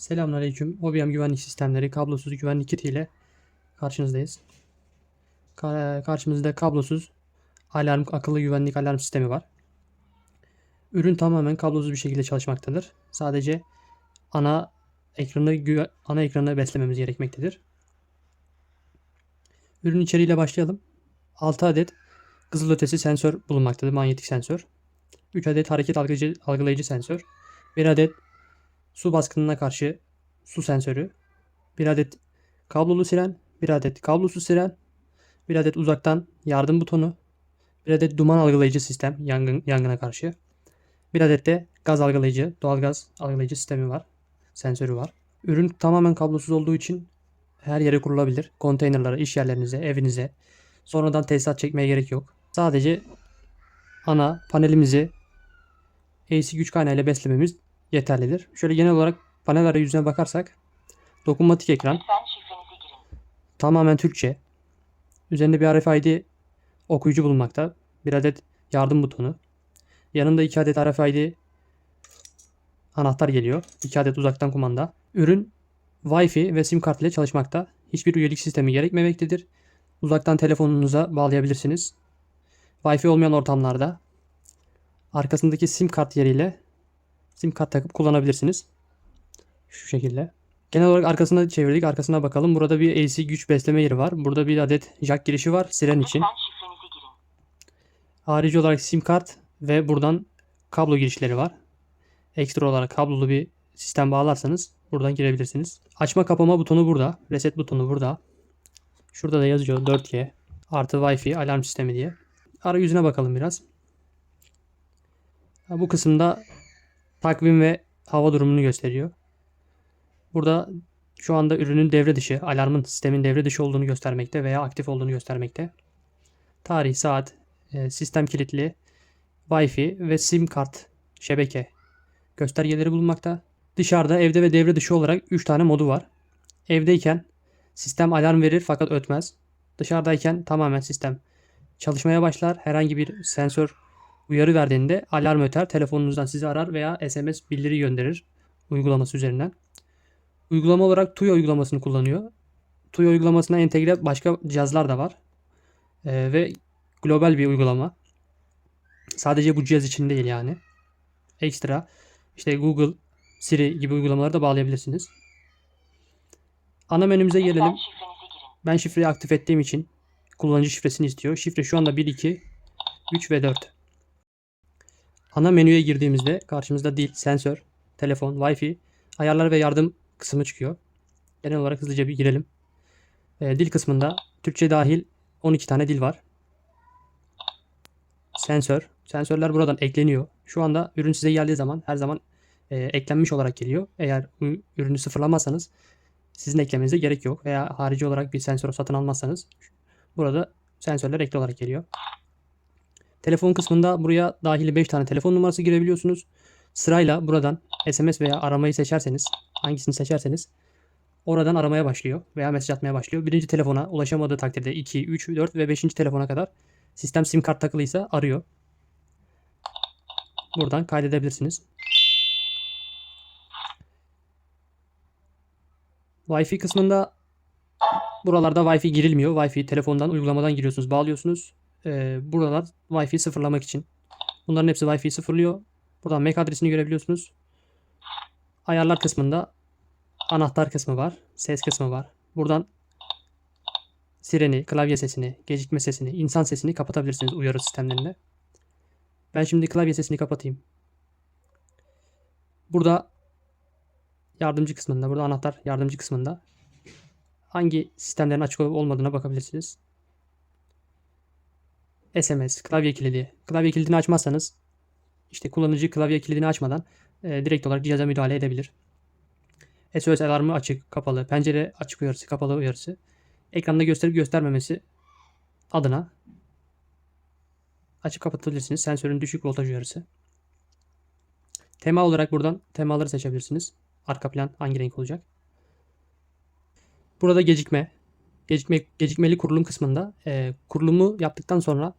Selamünaleyküm. OBM güvenlik sistemleri kablosuz güvenlik kiti ile karşınızdayız. Ka- Karşımızda kablosuz alarm akıllı güvenlik alarm sistemi var. Ürün tamamen kablosuz bir şekilde çalışmaktadır. Sadece ana ekranı ana ekranı beslememiz gerekmektedir. Ürün içeriğiyle başlayalım. 6 adet kızılötesi sensör bulunmaktadır. Manyetik sensör. 3 adet hareket algılayıcı, algılayıcı sensör. 1 adet su baskınına karşı su sensörü, bir adet kablolu siren, bir adet kablosuz siren, bir adet uzaktan yardım butonu, bir adet duman algılayıcı sistem yangın yangına karşı, bir adet de gaz algılayıcı, doğalgaz algılayıcı sistemi var, sensörü var. Ürün tamamen kablosuz olduğu için her yere kurulabilir. Konteynerlara, iş yerlerinize, evinize. Sonradan tesisat çekmeye gerek yok. Sadece ana panelimizi AC güç kaynağıyla beslememiz yeterlidir. Şöyle genel olarak panel arayüzüne bakarsak dokunmatik ekran tamamen Türkçe. Üzerinde bir RFID okuyucu bulunmakta. Bir adet yardım butonu. Yanında iki adet RFID anahtar geliyor. İki adet uzaktan kumanda. Ürün Wi-Fi ve sim kart ile çalışmakta. Hiçbir üyelik sistemi gerekmemektedir. Uzaktan telefonunuza bağlayabilirsiniz. Wi-Fi olmayan ortamlarda arkasındaki sim kart yeriyle sim kart takıp kullanabilirsiniz. Şu şekilde. Genel olarak arkasına çevirdik. Arkasına bakalım. Burada bir AC güç besleme yeri var. Burada bir adet jack girişi var. Siren için. Harici olarak sim kart ve buradan kablo girişleri var. Ekstra olarak kablolu bir sistem bağlarsanız buradan girebilirsiniz. Açma kapama butonu burada. Reset butonu burada. Şurada da yazıyor 4G artı Wi-Fi alarm sistemi diye. Arayüzüne bakalım biraz. Bu kısımda takvim ve hava durumunu gösteriyor. Burada şu anda ürünün devre dışı, alarmın sistemin devre dışı olduğunu göstermekte veya aktif olduğunu göstermekte. Tarih, saat, e, sistem kilitli, Wi-Fi ve sim kart şebeke göstergeleri bulunmakta. Dışarıda evde ve devre dışı olarak 3 tane modu var. Evdeyken sistem alarm verir fakat ötmez. Dışarıdayken tamamen sistem çalışmaya başlar. Herhangi bir sensör uyarı verdiğinde alarm öter. Telefonunuzdan sizi arar veya SMS bildiri gönderir uygulaması üzerinden. Uygulama olarak Tuya uygulamasını kullanıyor. Tuya uygulamasına entegre başka cihazlar da var. Ee, ve global bir uygulama. Sadece bu cihaz için değil yani. Ekstra işte Google, Siri gibi uygulamaları da bağlayabilirsiniz. Ana menümüze gelelim. Ben şifreyi aktif ettiğim için kullanıcı şifresini istiyor. Şifre şu anda 1, 2, 3 ve 4. Ana menüye girdiğimizde karşımızda dil, sensör, telefon, Wi-Fi, ayarlar ve yardım kısmı çıkıyor. Genel olarak hızlıca bir girelim. Ee, dil kısmında Türkçe dahil 12 tane dil var. Sensör. Sensörler buradan ekleniyor. Şu anda ürün size geldiği zaman her zaman e, eklenmiş olarak geliyor. Eğer ürünü sıfırlamazsanız sizin eklemenize gerek yok. Veya harici olarak bir sensör satın almazsanız burada sensörler ekli olarak geliyor. Telefon kısmında buraya dahili 5 tane telefon numarası girebiliyorsunuz. Sırayla buradan SMS veya aramayı seçerseniz, hangisini seçerseniz oradan aramaya başlıyor veya mesaj atmaya başlıyor. Birinci telefona ulaşamadığı takdirde 2, 3, 4 ve 5. telefona kadar sistem sim kart takılıysa arıyor. Buradan kaydedebilirsiniz. Wi-Fi kısmında buralarda Wi-Fi girilmiyor. Wi-Fi telefondan, uygulamadan giriyorsunuz, bağlıyorsunuz. Ee, buralar Wi-Fi sıfırlamak için. Bunların hepsi Wi-Fi sıfırlıyor. Buradan MAC adresini görebiliyorsunuz. Ayarlar kısmında anahtar kısmı var, ses kısmı var. Buradan sireni, klavye sesini, gecikme sesini, insan sesini kapatabilirsiniz uyarı sistemlerinde. Ben şimdi klavye sesini kapatayım. Burada yardımcı kısmında, burada anahtar yardımcı kısmında hangi sistemlerin açık olmadığına bakabilirsiniz. SMS, klavye kilidi. Klavye kilidini açmazsanız işte kullanıcı klavye kilidini açmadan e, direkt olarak cihaza müdahale edebilir. SOS alarmı açık, kapalı, pencere açık uyarısı, kapalı uyarısı. Ekranda gösterip göstermemesi adına açıp kapatabilirsiniz. Sensörün düşük voltaj uyarısı. Tema olarak buradan temaları seçebilirsiniz. Arka plan hangi renk olacak? Burada gecikme. Gecikme gecikmeli kurulum kısmında e, kurulumu yaptıktan sonra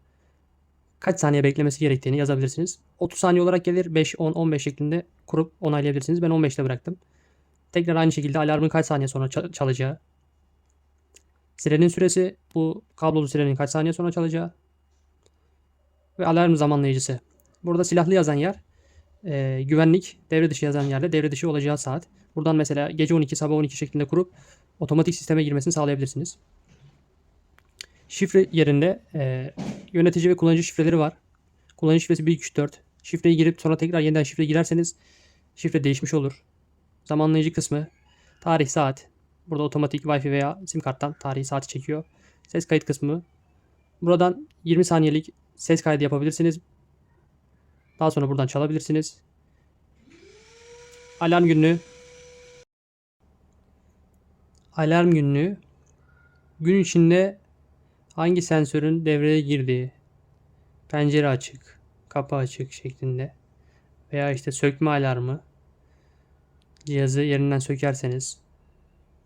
kaç saniye beklemesi gerektiğini yazabilirsiniz. 30 saniye olarak gelir. 5, 10, 15 şeklinde kurup onaylayabilirsiniz. Ben 15'te bıraktım. Tekrar aynı şekilde alarmın kaç saniye sonra ça- çalacağı. Sirenin süresi bu kablolu sirenin kaç saniye sonra çalacağı. Ve alarm zamanlayıcısı. Burada silahlı yazan yer e, güvenlik, devre dışı yazan yerde devre dışı olacağı saat. Buradan mesela gece 12, sabah 12 şeklinde kurup otomatik sisteme girmesini sağlayabilirsiniz. Şifre yerinde e, yönetici ve kullanıcı şifreleri var. Kullanıcı şifresi 124. Şifreyi girip sonra tekrar yeniden şifre girerseniz şifre değişmiş olur. Zamanlayıcı kısmı tarih saat. Burada otomatik Wi-Fi veya sim karttan tarihi saati çekiyor. Ses kayıt kısmı. Buradan 20 saniyelik ses kaydı yapabilirsiniz. Daha sonra buradan çalabilirsiniz. Alarm günlüğü. Alarm günlüğü. Gün içinde hangi sensörün devreye girdiği, pencere açık, kapı açık şeklinde veya işte sökme alarmı cihazı yerinden sökerseniz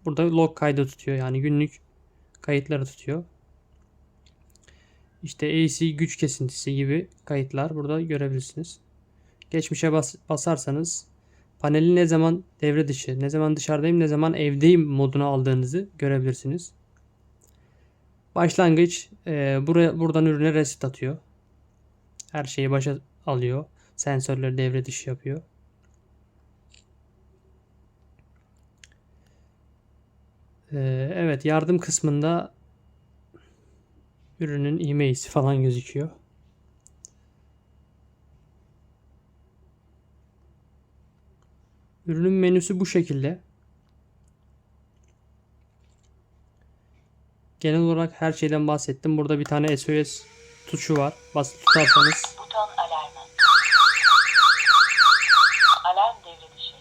burada log kaydı tutuyor yani günlük kayıtları tutuyor. İşte AC güç kesintisi gibi kayıtlar burada görebilirsiniz. Geçmişe bas, basarsanız paneli ne zaman devre dışı, ne zaman dışarıdayım, ne zaman evdeyim moduna aldığınızı görebilirsiniz. Başlangıç e, buraya buradan ürüne reset atıyor. Her şeyi başa alıyor. Sensörleri devre dışı yapıyor. E, evet yardım kısmında ürünün e-mail'si falan gözüküyor. Ürünün menüsü bu şekilde. Genel olarak her şeyden bahsettim. Burada bir tane SOS tuşu var. Basıp tutarsanız Buton alarmı. Alarm devre dışı.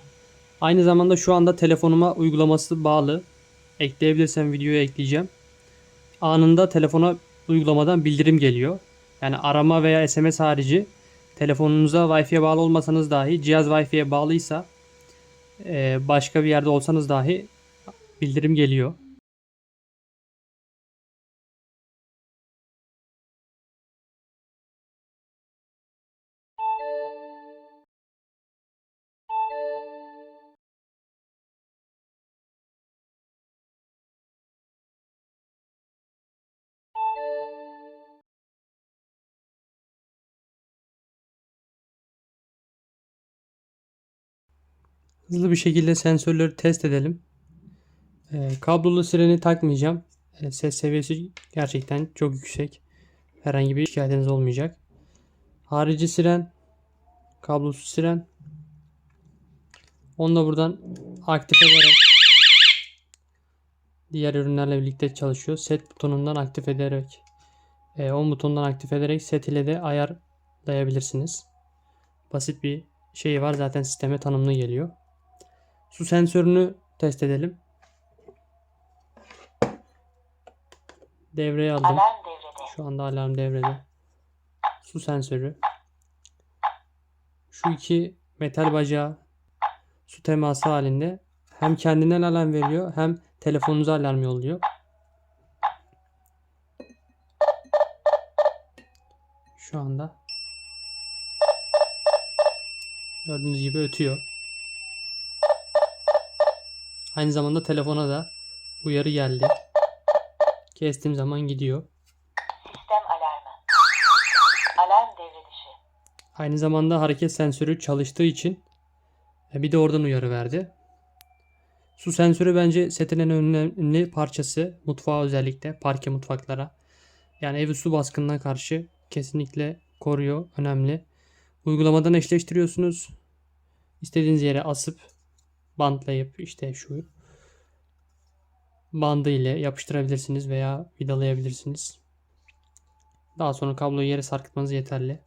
Aynı zamanda şu anda telefonuma uygulaması bağlı. Ekleyebilirsem videoya ekleyeceğim. Anında telefona uygulamadan bildirim geliyor. Yani arama veya SMS harici telefonunuza Wi-Fi'ye bağlı olmasanız dahi cihaz Wi-Fi'ye bağlıysa başka bir yerde olsanız dahi bildirim geliyor. Hızlı bir şekilde sensörleri test edelim. Ee, kablolu sireni takmayacağım. Ee, ses seviyesi gerçekten çok yüksek. Herhangi bir şikayetiniz olmayacak. Harici siren, kablosuz siren. Onu da buradan aktif ederek diğer ürünlerle birlikte çalışıyor. Set butonundan aktif ederek e, on butonundan aktif ederek set ile de ayarlayabilirsiniz. Basit bir şey var zaten sisteme tanımlı geliyor. Su sensörünü test edelim. Devreye aldım. Alarm devrede. Şu anda alarm devrede. Su sensörü. Şu iki metal bacağı su teması halinde hem kendinden alarm veriyor hem telefonunuza alarm yolluyor. Şu anda gördüğünüz gibi ötüyor. Aynı zamanda telefona da uyarı geldi. Kestiğim zaman gidiyor. Sistem alarmı. Alarm devre dışı. Aynı zamanda hareket sensörü çalıştığı için e, bir de oradan uyarı verdi. Su sensörü bence setin en önemli parçası. Mutfağa özellikle parke mutfaklara. Yani evi su baskınına karşı kesinlikle koruyor. Önemli. Uygulamadan eşleştiriyorsunuz. İstediğiniz yere asıp bantlayıp işte şu bandı ile yapıştırabilirsiniz veya vidalayabilirsiniz. Daha sonra kabloyu yere sarkıtmanız yeterli.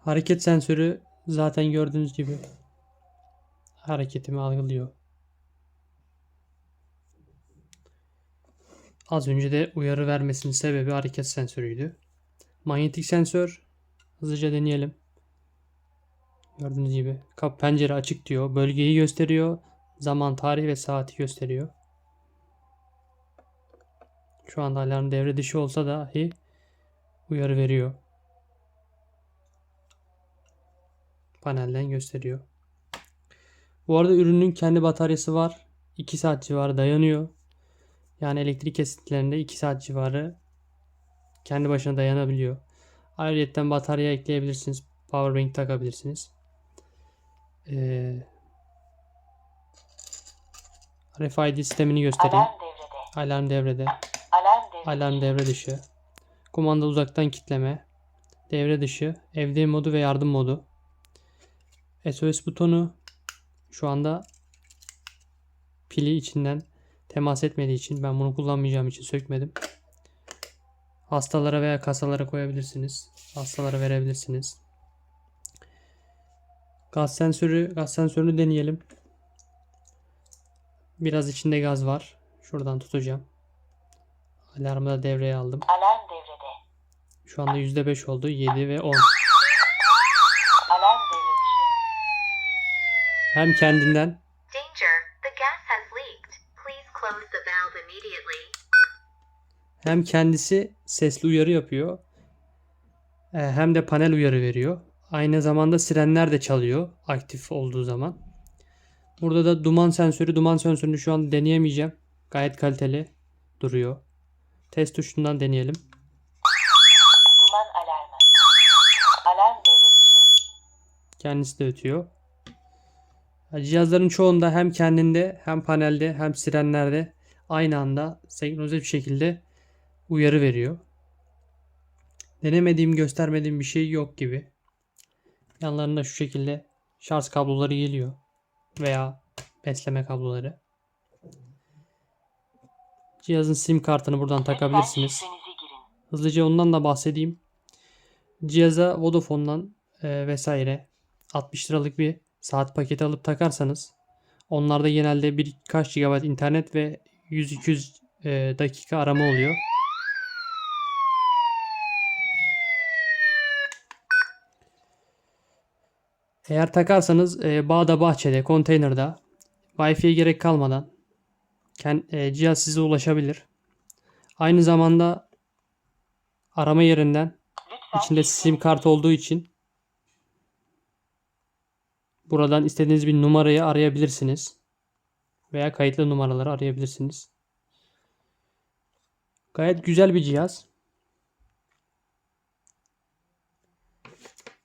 Hareket sensörü zaten gördüğünüz gibi hareketimi algılıyor. Az önce de uyarı vermesinin sebebi hareket sensörüydü. Manyetik sensör hızlıca deneyelim. Gördüğünüz gibi kap pencere açık diyor. Bölgeyi gösteriyor. Zaman, tarih ve saati gösteriyor. Şu anda alarm devre dışı olsa dahi uyarı veriyor. panelden gösteriyor. Bu arada ürünün kendi bataryası var. 2 saat civarı dayanıyor. Yani elektrik kesintilerinde 2 saat civarı kendi başına dayanabiliyor. Ayrıca batarya ekleyebilirsiniz. Powerbank takabilirsiniz. Ee, RFID sistemini göstereyim. Alarm devrede. Alarm devrede. Alarm devre Alarm dışı. devre dışı. Kumanda uzaktan kitleme. Devre dışı. Evde modu ve yardım modu. SOS butonu. Şu anda pili içinden temas etmediği için ben bunu kullanmayacağım için sökmedim. Hastalara veya kasalara koyabilirsiniz. Hastalara verebilirsiniz. Gaz sensörü, gaz sensörünü deneyelim. Biraz içinde gaz var. Şuradan tutacağım. Alarmı da devreye aldım. Alarm devrede. Şu anda %5 oldu. 7 ve 10. Alarm devre dışı. Hem kendinden hem kendisi sesli uyarı yapıyor. e, Hem de panel uyarı veriyor. Aynı zamanda sirenler de çalıyor aktif olduğu zaman. Burada da duman sensörü. Duman sensörünü şu an deneyemeyeceğim. Gayet kaliteli duruyor. Test tuşundan deneyelim. Duman alarmı. Alarm devre dışı. Kendisi de ötüyor. Cihazların çoğunda hem kendinde hem panelde hem sirenlerde aynı anda senkronize bir şekilde uyarı veriyor. Denemediğim, göstermediğim bir şey yok gibi. Yanlarında şu şekilde şarj kabloları geliyor veya besleme kabloları. Cihazın sim kartını buradan takabilirsiniz. Hızlıca ondan da bahsedeyim. Cihaza Vodafone'dan e, vesaire 60 liralık bir saat paketi alıp takarsanız onlarda genelde birkaç GB internet ve 100-200 e, dakika arama oluyor. Eğer takarsanız e, bağda bahçede, konteynerde Wi-Fi'ye gerek kalmadan e, cihaz size ulaşabilir. Aynı zamanda arama yerinden içinde sim kart olduğu için buradan istediğiniz bir numarayı arayabilirsiniz. Veya kayıtlı numaraları arayabilirsiniz. Gayet güzel bir cihaz.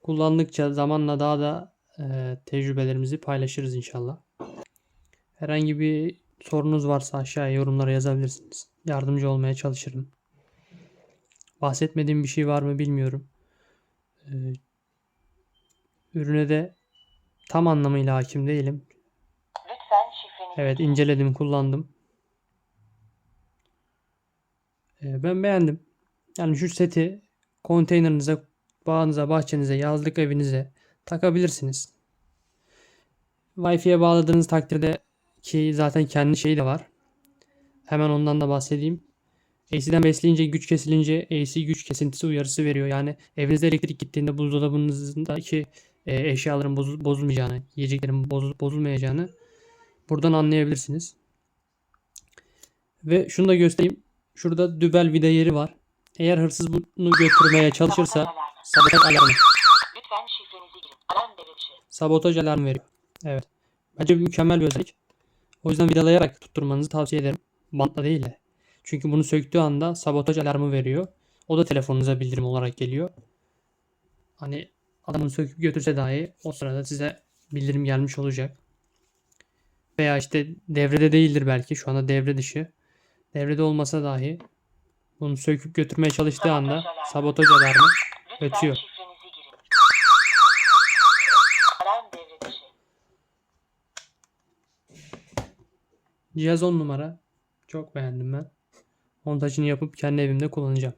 Kullandıkça zamanla daha da e, tecrübelerimizi paylaşırız inşallah. Herhangi bir sorunuz varsa aşağıya yorumlara yazabilirsiniz. Yardımcı olmaya çalışırım. Bahsetmediğim bir şey var mı bilmiyorum. Ee, ürüne de tam anlamıyla hakim değilim. Lütfen şifrenizi Evet inceledim, kullandım. Ee, ben beğendim. Yani şu seti konteynerinize, bağınıza, bahçenize, yazlık evinize takabilirsiniz. Wi-Fi'ye bağladığınız takdirde ki zaten kendi şeyi de var. Hemen ondan da bahsedeyim. AC'den besleyince güç kesilince AC güç kesintisi uyarısı veriyor. Yani evinizde elektrik gittiğinde buzdolabınızdaki e, eşyaların bozul- bozulmayacağını, yiyeceklerin bozul- bozulmayacağını buradan anlayabilirsiniz. Ve şunu da göstereyim. Şurada dübel vida yeri var. Eğer hırsız bunu götürmeye çalışırsa Sabotaj alarmı. Lütfen şifrenizi girin. Alarm devre dışı. sabotaj alarmı veriyor. Evet. Bence mükemmel bir özellik. O yüzden vidalayarak tutturmanızı tavsiye ederim. Bantla değil de. Çünkü bunu söktüğü anda sabotaj alarmı veriyor. O da telefonunuza bildirim olarak geliyor. Hani adamın söküp götürse dahi o sırada size bildirim gelmiş olacak. Veya işte devrede değildir belki. Şu anda devre dışı. Devrede olmasa dahi bunu söküp götürmeye çalıştığı anda sabotaj alarmı Ötüyor. şifrenizi girin. Cihaz 10 numara. Çok beğendim ben. Montajını yapıp kendi evimde kullanacağım.